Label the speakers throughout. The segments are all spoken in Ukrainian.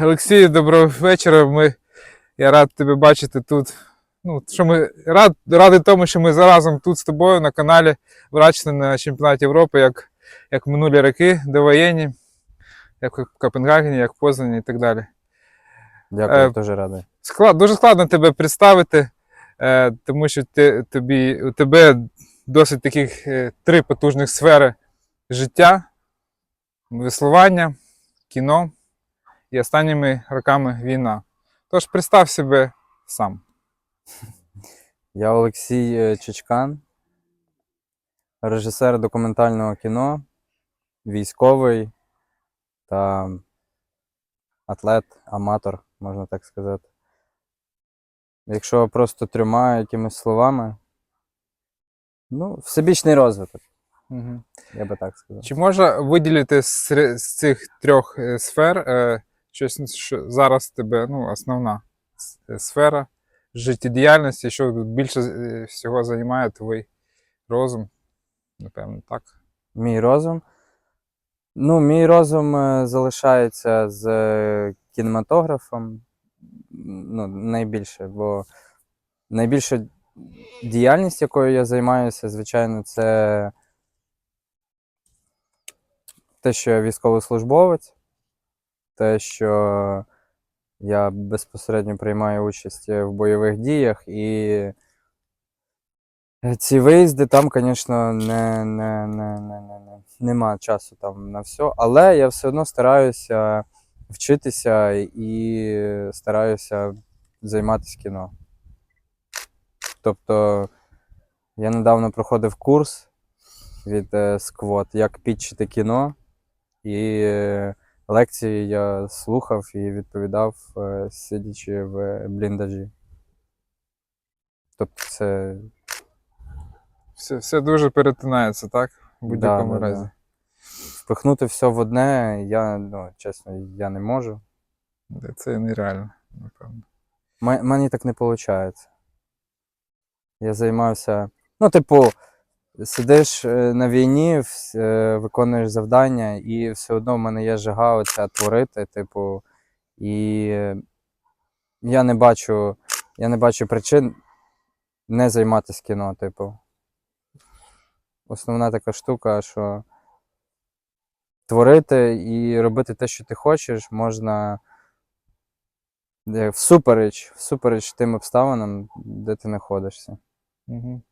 Speaker 1: Олексій, доброго вечора. Ми, я рад тебе бачити тут. Ну, що ми рад, радий тому, що ми заразом тут з тобою на каналі врачні на чемпіонаті Європи, як, як минулі роки, довоєнні, як в Копенгагені, як в Познані і так далі.
Speaker 2: Дякую,
Speaker 1: Е,
Speaker 2: дуже радий.
Speaker 1: Склад, дуже складно тебе представити, е, тому що ти, тобі, у тебе досить таких е, три потужних сфери життя, веслування, кіно і останніми роками війна. Тож представ себе сам.
Speaker 2: Я Олексій е, Чичкан, режисер документального кіно, військовий та атлет, аматор, можна так сказати. Якщо просто трьома якимись словами, ну, всебічний розвиток,
Speaker 1: Угу.
Speaker 2: я би так сказав.
Speaker 1: Чи можна виділити з, з цих трьох е, сфер е, щось, що зараз тебе ну, основна е, сфера життєдіяльності, що більше е, всього займає твій розум? Напевно, так.
Speaker 2: Мій розум. Ну, мій розум е, залишається з кінематографом. Ну, найбільше, бо найбільша діяльність, якою я займаюся, звичайно, це те, що я військовослужбовець, те, що я безпосередньо приймаю участь в бойових діях. І ці виїзди там, звісно, не, не, не, не, не, не, нема часу там на все, але я все одно стараюся вчитися і стараюся займатися кіно. Тобто я недавно проходив курс від е, Сквот, як підчити кіно, і е, лекції я слухав і відповідав, е, сидячи в бліндажі. Тобто це
Speaker 1: Все, все дуже перетинається, так? В будь-якому
Speaker 2: да, да.
Speaker 1: разі.
Speaker 2: Впихнути все в одне, я, ну, чесно, я не можу.
Speaker 1: Це нереально, напевно.
Speaker 2: Мені так не виходить. Я займався. Ну, типу, сидиш е, на війні, е, виконуєш завдання, і все одно в мене є жага оця творити, типу, і я не бачу, я не бачу причин не займатися кіно, типу. Основна така штука, що творити і робити те, що ти хочеш, можна е, всупереч, всупереч тим обставинам, де ти знаходишся.
Speaker 1: Угу.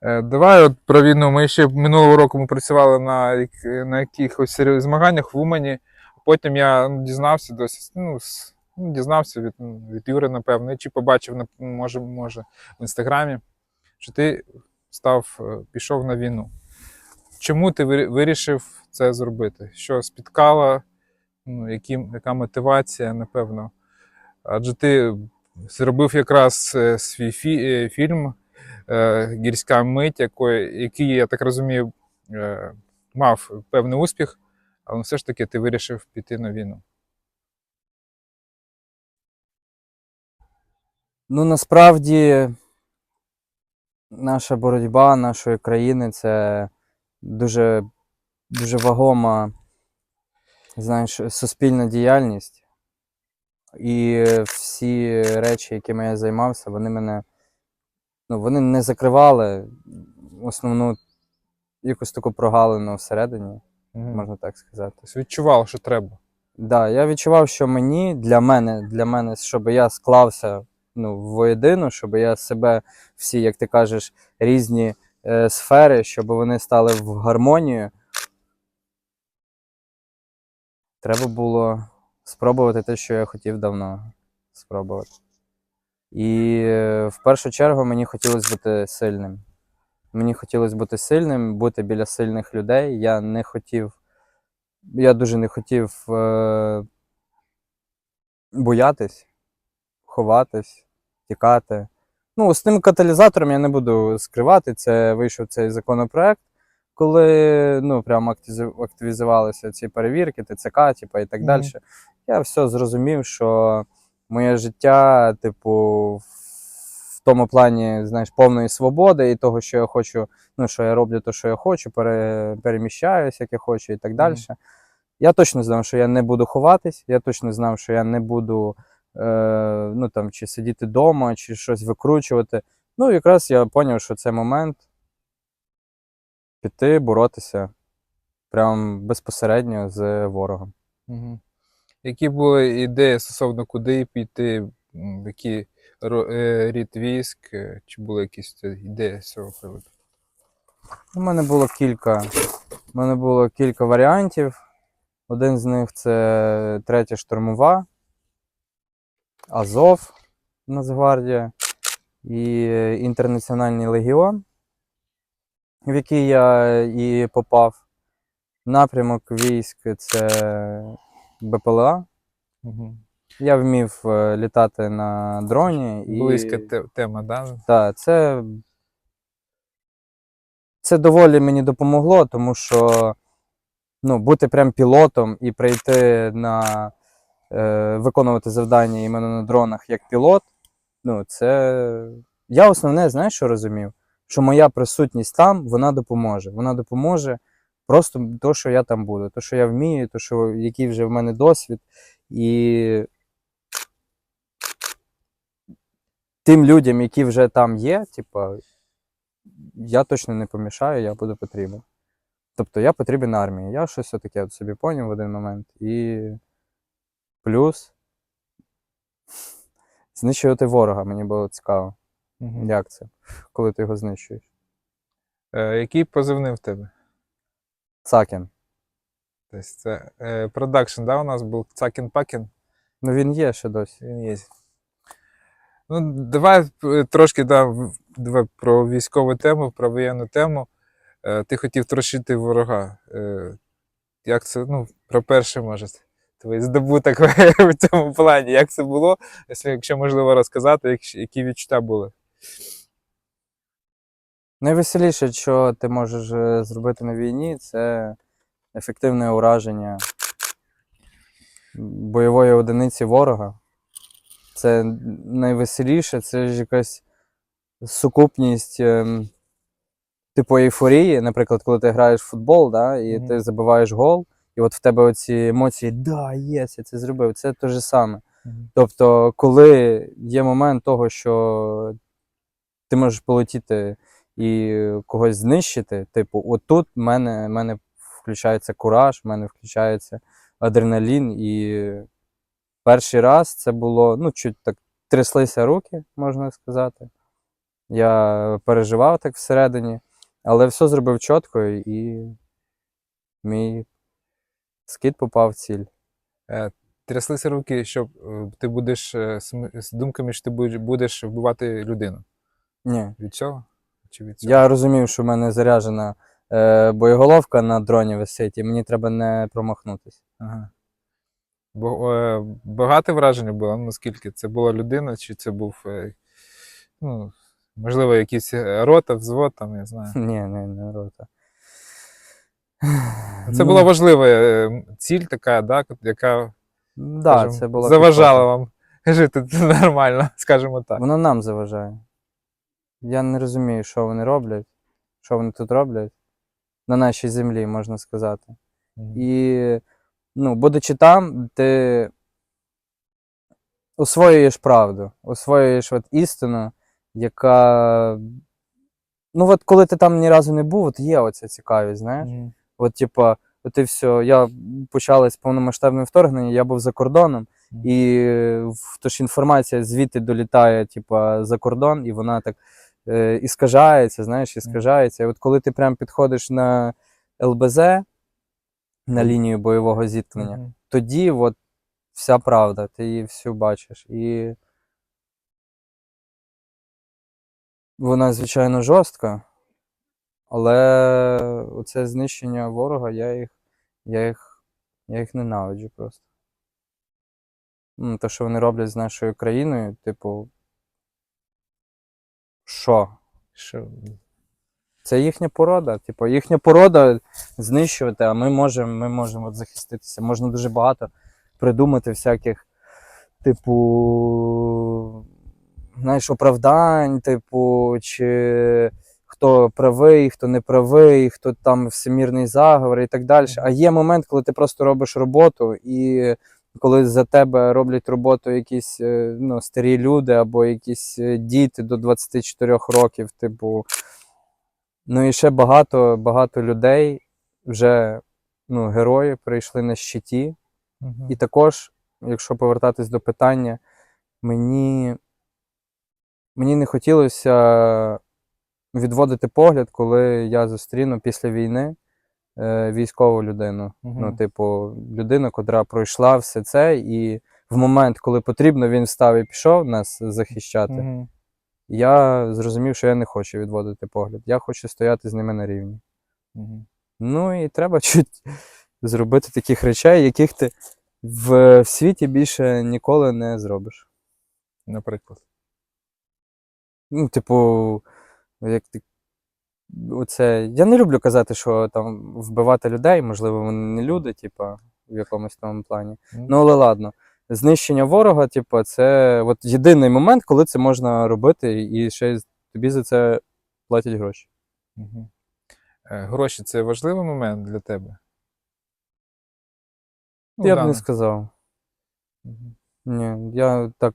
Speaker 1: Е, давай от про війну. Ми ще минулого року ми працювали на, на якихось змаганнях в Умані. Потім я ну, дізнався досить, ну, ну, дізнався від, ну, від Юри, напевно, чи побачив, може, може, в інстаграмі, що ти став, е, пішов на війну. Чому ти вирішив це зробити? Що спіткало? Ну, які, яка мотивація, напевно? Адже ти зробив якраз е, свій фі, фільм Гірська мить, який, я так розумію, е, мав певний успіх, але все ж таки ти вирішив піти на війну.
Speaker 2: Ну, насправді, наша боротьба нашої країни це дуже, дуже вагома, знаєш, суспільна діяльність. І всі речі, якими я займався, вони мене ну, вони не закривали основну якусь таку прогалину всередині,
Speaker 1: Мгм.
Speaker 2: можна так сказати.
Speaker 1: Тобто відчував, що треба.
Speaker 2: Да, я відчував, що мені для мене, для мене, щоб я склався ну, воєдину, щоб я себе всі, як ти кажеш, різні е, сфери, щоб вони стали в гармонію. Треба було спробувати те, що я хотів давно спробувати. І е, в першу чергу мені хотілося бути сильним. Мені хотілося бути сильним, бути біля сильних людей. Я не хотів я дуже не хотів е- боятись, ховатись, тікати. Ну, з тим каталізатором я не буду скривати. Це вийшов цей законопроект, коли ну, прямо активізувалися ці перевірки, ТЦК, типу, і так
Speaker 1: Мгм.
Speaker 2: далі. Я все зрозумів, що моє життя, типу, в тому плані, знаєш, повної свободи і того, що я хочу, ну, що я роблю, то, що я хочу, пере, переміщаюсь, як я хочу, і так далі. Я точно знав, що я не буду ховатись, я точно знав, що я не буду е, ну, там, чи сидіти вдома, чи щось викручувати. Ну, якраз я зрозумів, що це момент піти, боротися прям безпосередньо з ворогом.
Speaker 1: Угу. Які були ідеї стосовно куди піти, який е, рід військ, е, чи були якісь е, ідеї з цього приводу?
Speaker 2: У мене було кілька. У мене було кілька варіантів. Один з них це третя штурмова, Азов, Нацгвардія і Інтернаціональний легіон, в який я і попав. Напрямок військ це БПЛА.
Speaker 1: Угу.
Speaker 2: Я вмів е, літати на дроні. І...
Speaker 1: Близька те- тема, да?
Speaker 2: Так, це, це доволі мені допомогло, тому що ну, бути прям пілотом і прийти на е, виконувати завдання іменно на дронах як пілот. Ну, це. Я основне, знаєш, що розумів? Що моя присутність там, вона допоможе. Вона допоможе просто то, що я там буду, то, що я вмію, то, що який вже в мене досвід. І тим людям, які вже там є, типа, я точно не помішаю, я буду потрібен. Тобто я потрібен армії. Я щось таке от собі поняв в один момент. І плюс знищувати ворога мені було цікаво.
Speaker 1: Угу.
Speaker 2: Як це? Коли ти його знищуєш?
Speaker 1: Е, який позивний в тебе?
Speaker 2: Цакін.
Speaker 1: Тобто це е, продакшн, да, у нас був Цакін Пакін.
Speaker 2: Ну він є ще досі.
Speaker 1: Він є. Ну, давай е, трошки да, давай про військову тему, про воєнну тему. Е, ти хотів трощити ворога. Е, як це, ну, про перше, може, твій здобуток в цьому плані. Як це було, якщо можливо розказати, які відчуття були?
Speaker 2: Найвеселіше, що ти можеш е, зробити на війні, це ефективне ураження бойової одиниці ворога. Це найвеселіше, це ж якась сукупність ем, типу ейфорії. Наприклад, коли ти граєш в футбол, да, і
Speaker 1: Мгм.
Speaker 2: ти забиваєш гол, і от в тебе оці емоції, да, єс, я це зробив. Це те ж саме. Тобто, коли є момент того, що ти можеш полетіти і когось знищити, типу, отут в мене, в мене включається кураж, в мене включається адреналін. І перший раз це було, ну, чуть так тряслися руки, можна сказати. Я переживав так всередині, але все зробив чітко, і мій скид попав в ціль.
Speaker 1: Тряслися руки, що е, ти будеш е, з думками, що ти будеш вбивати людину.
Speaker 2: Ні.
Speaker 1: Від цього? Чи від цього?
Speaker 2: Я розумів, що в мене заряджена е, боєголовка на дроні висить, і мені треба не промахнутися.
Speaker 1: Ага. Бо, е, багате враження було, ну наскільки це була людина, чи це був, е, ну, можливо, якийсь е, рота, взвод, там, я знаю.
Speaker 2: Ні, не, не рота.
Speaker 1: Це була важлива е, ціль така, да, яка
Speaker 2: да,
Speaker 1: скажімо,
Speaker 2: це була
Speaker 1: заважала вам жити нормально, скажімо так.
Speaker 2: Воно нам заважає. Я не розумію, що вони роблять, що вони тут роблять на нашій землі, можна сказати.
Speaker 1: Мгм.
Speaker 2: І, ну, будучи там, ти освоюєш правду, освоюєш от істину, яка. Ну, от коли ти там ні разу не був, от є оця цікавість, знаєш.
Speaker 1: Мгм.
Speaker 2: От, типа, от і все. Я почалось повномасштабне вторгнення, я був за кордоном,
Speaker 1: Мгм.
Speaker 2: і в- то ж інформація звідти долітає, типа, за кордон, і вона так е, іскажається, знаєш, іскажається. І от коли ти прям підходиш на ЛБЗ, на лінію бойового зіткнення,
Speaker 1: Мгм.
Speaker 2: тоді от вся правда, ти її всю бачиш. І вона, звичайно, жорстка, але оце знищення ворога, я їх, я їх, я їх ненавиджу просто. Ну, те, що вони роблять з нашою країною, типу. Що?
Speaker 1: Що?
Speaker 2: Це їхня порода. Типу, їхня порода знищувати, а ми можемо ми можемо от захиститися. Можна дуже багато придумати всяких, типу, знаєш, оправдань, типу, чи хто правий, хто не правий, хто там всемірний заговор і так далі. А є момент, коли ти просто робиш роботу, і коли за тебе роблять роботу якісь е, ну, старі люди або якісь е, діти до 24 років, типу. Ну і ще багато, багато людей вже ну, герої прийшли на щиті.
Speaker 1: Мгм.
Speaker 2: І також, якщо повертатись до питання, мені, мені не хотілося відводити погляд, коли я зустріну після війни військову людину.
Speaker 1: Мгм.
Speaker 2: Ну, типу, людину, котра пройшла все це, і в момент, коли потрібно, він встав і пішов нас захищати.
Speaker 1: Мгм.
Speaker 2: Я зрозумів, що я не хочу відводити погляд. Я хочу стояти з ними на рівні.
Speaker 1: Мгм.
Speaker 2: Ну і треба чуть зробити таких речей, яких ти в світі більше ніколи не зробиш.
Speaker 1: Наприклад.
Speaker 2: Ну, типу, як ти. Оце... Я не люблю казати, що там вбивати людей, можливо, вони не люди, типу, в якомусь тому плані. Ну, але ладно. Знищення ворога, типу, це от єдиний момент, коли це можна робити, і ще тобі за це платять гроші.
Speaker 1: Е, Гроші це важливий момент для тебе? Ну,
Speaker 2: я б не
Speaker 1: ну.
Speaker 2: сказав.
Speaker 1: Мгм.
Speaker 2: Ні, я так.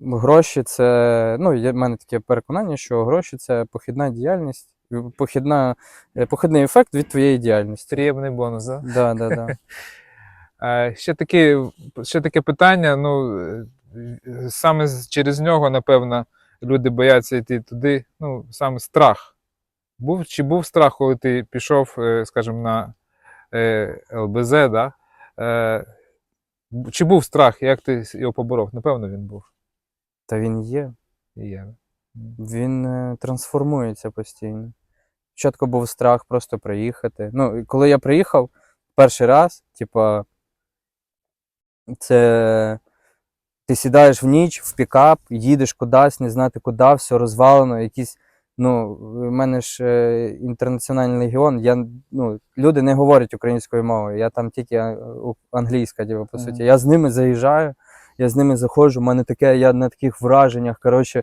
Speaker 2: Гроші це. Ну, є в мене таке переконання, що гроші це похідна діяльність, похідна, е, похідний ефект від твоєї діяльності.
Speaker 1: Приємний бонус, да?
Speaker 2: Да, да, да.
Speaker 1: Ще таке, ще таке питання. Ну, е, саме через нього, напевно, люди бояться йти туди. Ну, саме страх. Був, чи був страх, коли ти пішов, е, скажімо, на ЛБЗ, да? Чи був страх, як ти його поборов? Напевно, він був.
Speaker 2: Та він є.
Speaker 1: Є.
Speaker 2: Він трансформується постійно. Спочатку був страх просто приїхати. Ну, коли я приїхав перший раз, типа, це ти сідаєш в ніч в пікап, їдеш кудись, не знати куди, все розвалено, якісь. Ну, в мене ж е, інтернаціональний легіон, я, ну, люди не говорять українською мовою, я там тільки англійська, типу, по суті. Я з ними заїжджаю, я з ними заходжу, у мене таке, я на таких враженнях. Коротше,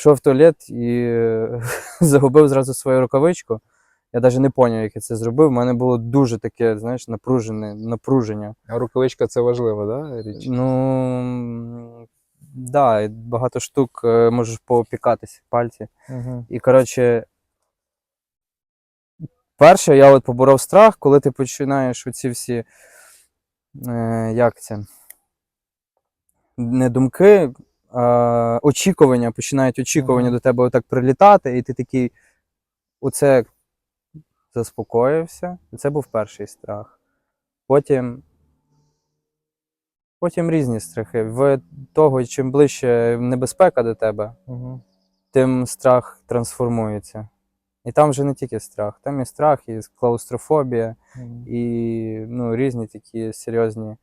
Speaker 2: пішов в туалет і е, загубив зразу свою рукавичку. Я навіть не зрозумів, як я це зробив. У мене було дуже таке, знаєш, напружене, напруження.
Speaker 1: А рукавичка це важлива, да, річ?
Speaker 2: Ну, да, багато штук е, можеш поопікатись пальці.
Speaker 1: Угу.
Speaker 2: І, коротше, перше, я от поборов страх, коли ти починаєш оці всі, е, як це, не думки, очікування, починають очікування
Speaker 1: Мгм.
Speaker 2: до тебе отак прилітати, і ти такий, оце заспокоївся. І це був перший страх. Потім. Потім різні страхи. В того, чим ближче небезпека до тебе,
Speaker 1: Угу.
Speaker 2: тим страх трансформується. І там вже не тільки страх, там і страх, і клаустрофобія, і ну, різні такі серйозні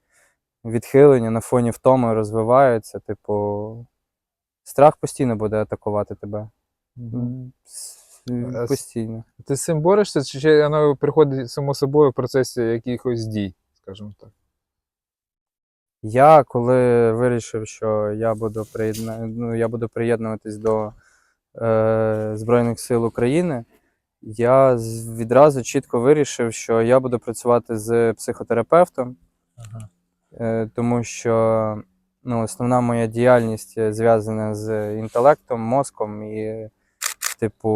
Speaker 2: відхилення на фоні втоми розвиваються. Типу, страх постійно буде атакувати тебе.
Speaker 1: Угу.
Speaker 2: Постійно.
Speaker 1: Ти з цим борешся, чи воно приходить само собою в процесі якихось дій, скажімо так?
Speaker 2: Я коли вирішив, що я буду приєдна... ну, я буду приєднуватись до е... Збройних сил України, я відразу чітко вирішив, що я буду працювати з психотерапевтом,
Speaker 1: Ага.
Speaker 2: Е... тому що ну, основна моя діяльність е, зв'язана з інтелектом, мозком і, типу,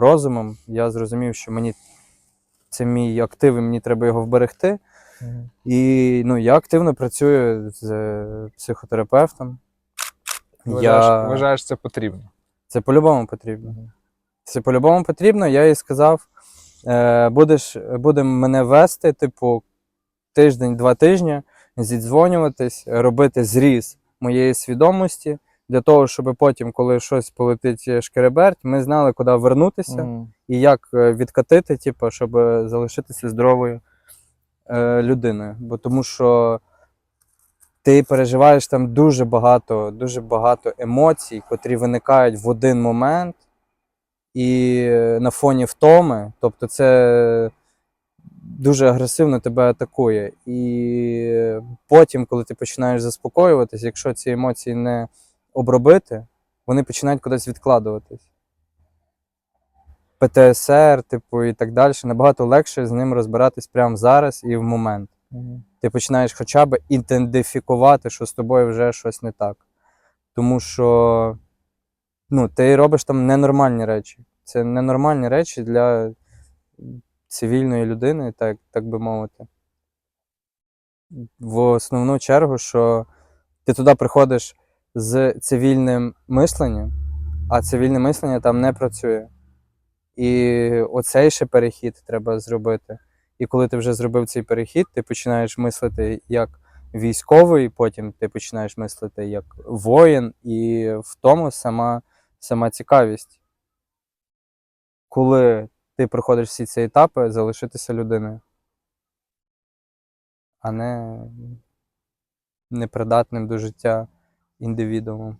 Speaker 2: розумом. Я зрозумів, що мені це мій актив, і мені треба його вберегти. І ну, я активно працюю з е, психотерапевтом.
Speaker 1: Вважаєш,
Speaker 2: Я...
Speaker 1: вважаєш, це потрібно.
Speaker 2: Це по-любому потрібно. Це по-любому потрібно. Я їй сказав: е, будеш, будемо мене вести, типу, тиждень-два тижні, зідзвонюватись, робити зріз моєї свідомості для того, щоб потім, коли щось полетить шкереберть, ми знали, куди вернутися
Speaker 1: Мгм.
Speaker 2: і як е, відкатити, типу, щоб залишитися здоровою е, людиною. Бо тому що ти переживаєш там дуже багато, дуже багато емоцій, котрі виникають в один момент, і е, на фоні втоми, тобто це дуже агресивно тебе атакує. І потім, коли ти починаєш заспокоюватись, якщо ці емоції не обробити, вони починають кудись відкладуватись. ПТСР, типу, і так далі. Набагато легше з ним розбиратись прямо зараз і в момент.
Speaker 1: Мгм.
Speaker 2: Ти починаєш хоча б ідентифікувати, що з тобою вже щось не так. Тому що ну, ти робиш там ненормальні речі. Це ненормальні речі для цивільної людини, так, так би мовити. В основну чергу, що ти туди приходиш з цивільним мисленням, а цивільне мислення там не працює. І оцей ще перехід треба зробити. І коли ти вже зробив цей перехід, ти починаєш мислити як військовий, потім ти починаєш мислити як воїн, і в тому сама, сама цікавість. Коли ти проходиш всі ці етапи, залишитися людиною, а не непридатним до життя індивідуумом.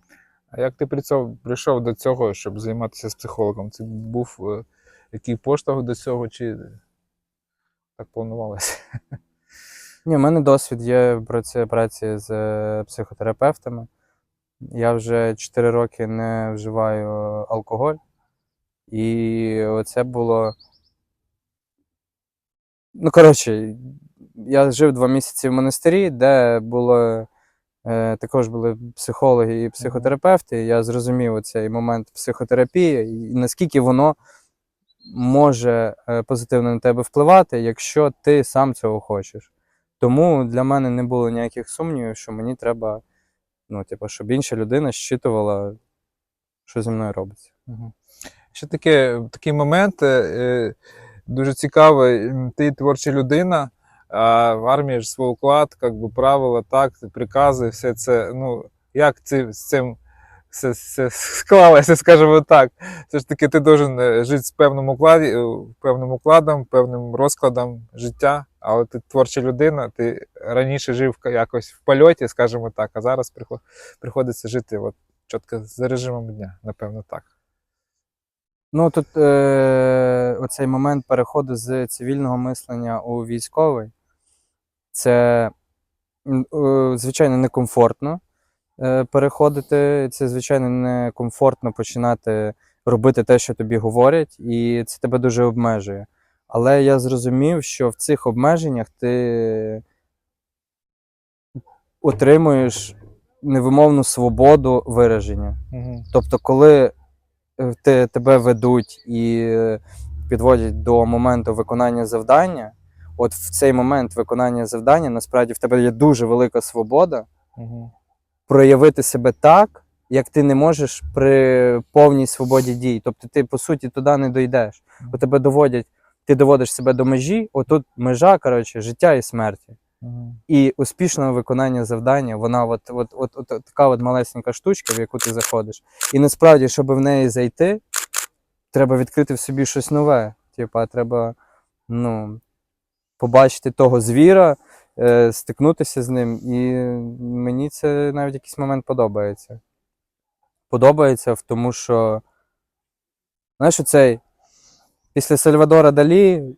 Speaker 1: А як ти при прийшов до цього, щоб займатися з психологом? Це був е, який поштовх до цього, чи так планувалося?
Speaker 2: Ні, в мене досвід є праці, праці з е, психотерапевтами. Я вже 4 роки не вживаю алкоголь. І оце було. Ну, коротше, я жив два місяці в монастирі, де було е, також були психологи і психотерапевти. І я зрозумів цей момент психотерапії, і наскільки воно може е, позитивно на тебе впливати, якщо ти сам цього хочеш. Тому для мене не було ніяких сумнівів, що мені треба, ну, типу, щоб інша людина щитувала, що зі мною робиться.
Speaker 1: Ще таке, такий момент е, е, дуже цікавий. Ти творча людина, а в армії ж свій уклад, як би правила, так, прикази, все це. Ну, як це, з цим все, все склалося, скажімо так. Все ж таки, ти должен жити з певним укладі, е, певним укладом, певним розкладом життя, але ти творча людина, ти раніше жив якось в польоті, скажімо так, а зараз приходиться жити от, чітко за режимом дня, напевно, так.
Speaker 2: Ну тут е, оцей момент переходу з цивільного мислення у військовий, це, е, звичайно, некомфортно е, переходити. Це, звичайно, некомфортно починати робити те, що тобі говорять, і це тебе дуже обмежує. Але я зрозумів, що в цих обмеженнях ти отримуєш невимовну свободу вираження.
Speaker 1: Угу.
Speaker 2: Тобто, коли те- тебе ведуть і підводять до моменту виконання завдання, от в цей момент виконання завдання насправді в тебе є дуже велика свобода
Speaker 1: Угу.
Speaker 2: проявити себе так, як ти не можеш при повній свободі дій. Тобто ти, по суті, туди не дійдеш. Бо тебе доводять, ти доводиш себе до межі, отут межа, коротше, життя і смерті. І успішне виконання завдання, вона от, от, от, от, от така от малесенька штучка, в яку ти заходиш. І насправді, щоб в неї зайти, треба відкрити в собі щось нове. Типа, треба ну, побачити того звіра, е, стикнутися з ним. І мені це навіть якийсь момент подобається. Подобається тому, що, знаєш, оцей, після Сальвадора Далі.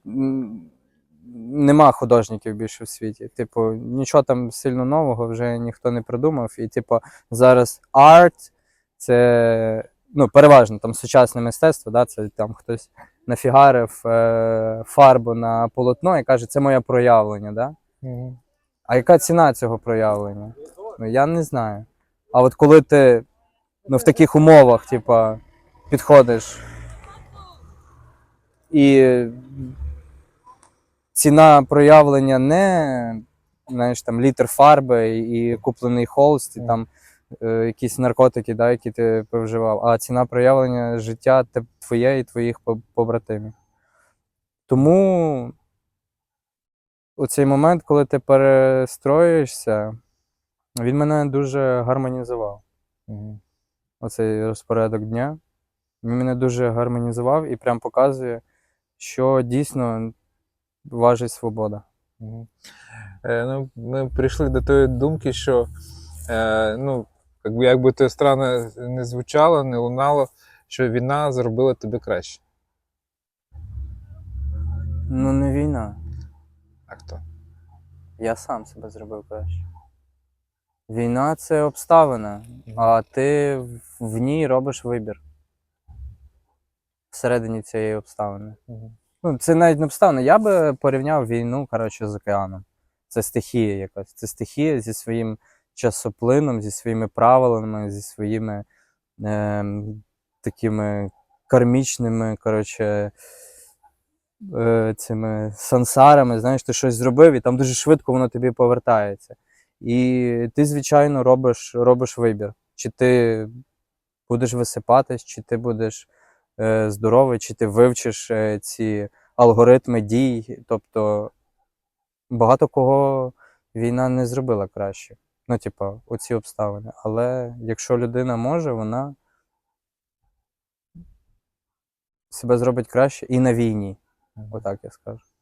Speaker 2: Нема художників більше в світі. Типу, нічого там сильно нового вже ніхто не придумав. І, типу, зараз арт це ну, переважно там сучасне мистецтво, да, це там хтось нафігарив е, фарбу на полотно і каже, це моє проявлення. Да?
Speaker 1: Угу.
Speaker 2: А яка ціна цього проявлення? Ну, я не знаю. А от коли ти ну, в таких умовах, типа, підходиш і ціна проявлення не знаєш, там, літр фарби і куплений холст, і там е, якісь наркотики, да, які ти повживав, а ціна проявлення життя твоє і твоїх побратимів. Тому у цей момент, коли ти перестроюєшся, він мене дуже гармонізував.
Speaker 1: Угу.
Speaker 2: Оцей розпорядок дня. Він мене дуже гармонізував і прям показує, що дійсно важить свобода.
Speaker 1: Угу. Е, ну, ми прийшли до тої думки, що е, ну, як би, то странно не звучало, не лунало, що війна зробила тебе краще.
Speaker 2: Ну, не війна.
Speaker 1: А хто?
Speaker 2: Я сам себе зробив краще. Війна це обставина, а ти в- ній робиш вибір. всередині цієї обставини.
Speaker 1: Мгм.
Speaker 2: Ну, це навіть не обставина. Я би порівняв війну, коротше, з океаном. Це стихія якась. Це стихія зі своїм часоплином, зі своїми правилами, зі своїми ем, такими кармічними, коротше, е, цими сансарами. Знаєш, ти щось зробив, і там дуже швидко воно тобі повертається. І ти, звичайно, робиш, робиш вибір. Чи ти будеш висипатись, чи ти будеш е, здоровий, чи ти вивчиш е, ці алгоритми дій. Тобто багато кого війна не зробила краще. Ну, типа, оці обставини. Але якщо людина може, вона себе зробить краще і на війні. Отак я скажу.